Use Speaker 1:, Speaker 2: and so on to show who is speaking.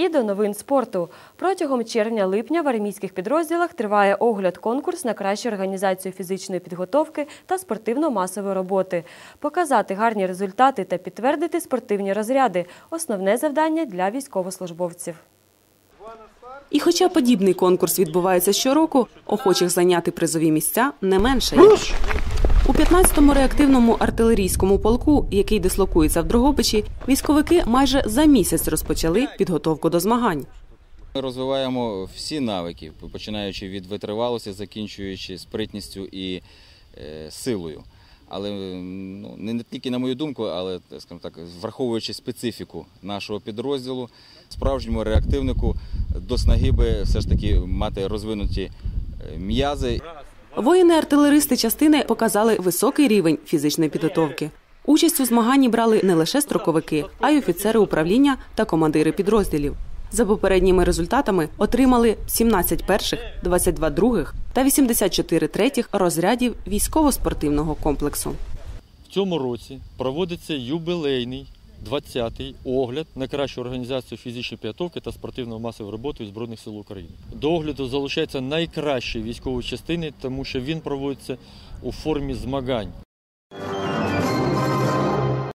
Speaker 1: І до новин спорту. Протягом червня-липня в армійських підрозділах триває огляд-конкурс на кращу організацію фізичної підготовки та спортивно-масової роботи. Показати гарні результати та підтвердити спортивні розряди – основне завдання для військовослужбовців.
Speaker 2: І хоча подібний конкурс відбувається щороку, охочих зайняти призові місця не менше. У 15-му реактивному артилерійському полку, який дислокується в Дрогобичі, військовики майже за місяць розпочали підготовку до змагань.
Speaker 3: Ми розвиваємо всі навики, починаючи від витривалості, закінчуючи спритністю і е, силою. Але ну, не тільки на мою думку, але скажімо так, враховуючи специфіку нашого підрозділу, справжньому реактивнику до снаги би все ж таки мати розвинуті е, м'язи.
Speaker 2: Воїни-артилеристи частини показали високий рівень фізичної підготовки. Участь у змаганні брали не лише строковики, а й офіцери управління та командири підрозділів. За попередніми результатами отримали 17 перших, 22 других та 84 третіх розрядів військово-спортивного комплексу.
Speaker 4: В цьому році проводиться юбілейний 20-й огляд на кращу організацію фізичної підготовки та спортивної масової роботи Збройних сил України. До огляду залучаються найкращі військові частини, тому що він проводиться у формі змагань.